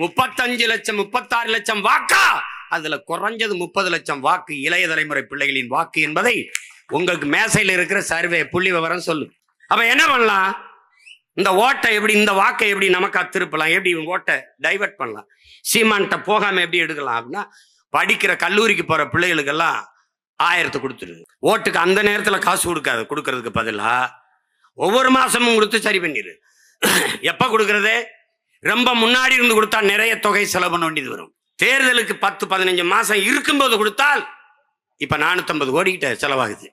முப்பத்தஞ்சு லட்சம் முப்பத்தாறு லட்சம் வாக்கா? அதுல குறைஞ்சது முப்பது லட்சம் வாக்கு இளைய தலைமுறை பிள்ளைகளின் வாக்கு என்பதை உங்களுக்கு மேசையில் இருக்கிற சர்வே புள்ளி விவரம் சொல்லு. அப்ப என்ன பண்ணலாம்? இந்த ஓட்டை எப்படி இந்த வாக்கை எப்படி நமக்கு திருப்பலாம் எப்படி ஓட்டை டைவர்ட் பண்ணலாம்? சீமான்கிட்ட போகாம எப்படி எடுக்கலாம்? அப்படின்னா படிக்கிற கல்லூரிக்கு போற பிள்ளைகளுக்கெல்லாம் ஆயிரத்தை கொடுத்துரு. ஓட்டுக்கு அந்த நேரத்துல காசு கொடுக்காது கொடுக்கறதுக்கு பதிலாக ஒவ்வொரு மாசமும் கொடுத்து சரி பண்ணிடு எப்ப கொடுக்கறது? ரொம்ப முன்னாடி இருந்து கொடுத்தா நிறைய தொகை செலவு பண்ண வேண்டியது வரும். தேர்தலுக்கு பத்து பதினஞ்சு மாசம் இருக்கும்போது கொடுத்தால் இப்ப நானூத்தம்பது கோடிக்கிட்ட செலவாகுது.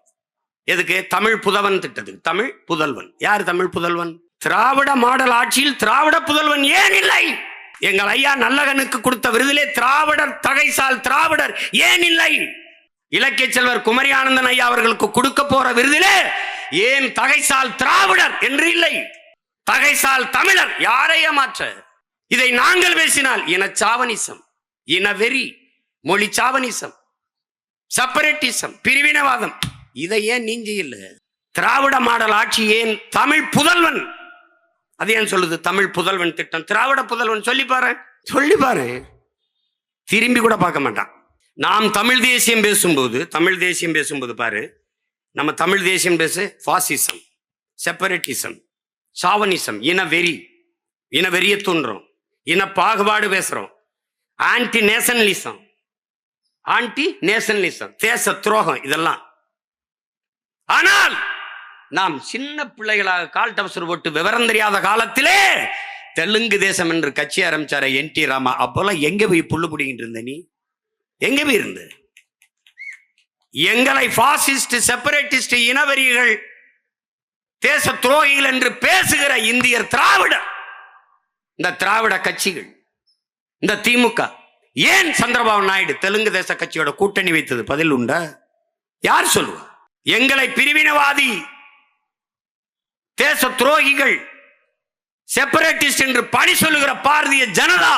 எதுக்கு? தமிழ் புதவன் திட்டத்துக்கு. தமிழ் புதல்வன். யார் தமிழ் புதல்வன்? திராவிட மாடல் ஆட்சியில் திராவிட புதல்வன் ஏன் இல்லை? எங்கள் ஐயா நல்லகனுக்கு கொடுத்த விருதிலே திராவிடர் தகைசால் திராவிடர் ஏன் இல்லை? இலக்கிய செல்வர் குமரி ஆனந்தன் ஐயா அவர்களுக்கு கொடுக்க போற விருதிலே ஏன் தகைசால் திராவிடர் என்று இல்லை? தகைசால் தமிழர் யாரை ஏமாற்ற இதை நாங்கள் பேசினால் இனச்சாவனிசம் இனவெறி மொழி சாவனிசம் செப்பரேட்டிசம் பிரிவினவாதம். இதை ஏன் நீங்க இல்ல? திராவிட மாடல் ஆட்சி ஏன் தமிழ் புதல்வன்? அது ஏன் சொல்லுது தமிழ் புதல்வன் திட்டம்? திராவிட புதல்வன் சொல்லி பாரு. சொல்லி பாரு. திரும்பி கூட பார்க்க மாட்டான். நாம் தமிழ் தேசியம் பேசும்போது தமிழ் தேசியம் பேசும்போது பாரு. நம்ம தமிழ் தேசியம் பேசு ஃபாசிசம் செப்பரேட்டிசம் சாவனிசம் இன வெறி இன வெறிய தூண்டுறோம் இன பாகுபாடு பேசுறோம். ஆன்டி நேஷனலிசம் ஆன்டி நேஷனலிசம் தேச துரோகம் இதெல்லாம். ஆனால் நாம் சின்ன பிள்ளைகளாக கால் டபசர் போட்டு விவரம் தெரியாத காலத்திலே தெலுங்கு தேசம் என்று கட்சி ஆரம்பிச்சார என் டி ராமா அப்போல்லாம் எங்க போய் புல்லு பிடிக்கிட்டு இருந்த நீ? எங்க போய் இருந்த? எங்களை பாசிஸ்ட் செப்பரேட்டிஸ்ட் இனவெறிகள் தேச துரோகிகள் என்று பேசுகிற இந்தியர் திராவிடர். இந்த திராவிட கட்சிகள் இந்த திமுக ஏன் சந்திரபாபு நாயுடு தெலுங்கு தேச கட்சியோட கூட்டணி வைத்தது? பதில் உண்டா? யார் சொல்லுவா? எங்களை பிரிவினவாதி தேச துரோகிகள் செப்பரேட்டிஸ்ட் என்று பணி சொல்லுகிற பாரதிய ஜனதா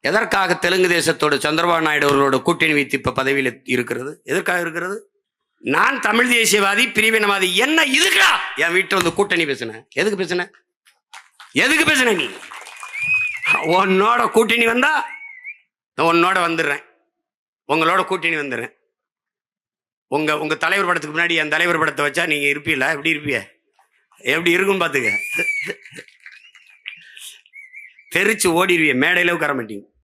எதற்காக தெலுங்கு தேசத்தோடு சந்திரபாபு நாயுடு அவர்களோட கூட்டணி வைத்து இப்ப பதவியில் இருக்கிறது? எதற்காக இருக்கிறது? நான் தமிழ் தேசியவாதி பிரிவினவாதி என்ன இதுக்கா என் வீட்டில் வந்து கூட்டணி பேசினேன். எதுக்கு பேசின எதுக்கு பேசுன நீ? உன்னோட கூட்டணி வந்தா நான் உன்னோட வந்துடுறேன். உங்களோட கூட்டணி வந்துடுறேன். உங்க உங்க தலைவர் படத்துக்கு முன்னாடி என் தலைவர் படத்தை வச்சா நீங்க இருப்பீல? எப்படி இருப்பிய? எப்படி இருக்கும் பாத்துக்க? தெரிச்சு ஓடிடுவிய மேடையில உட்கார மாட்டீங்க.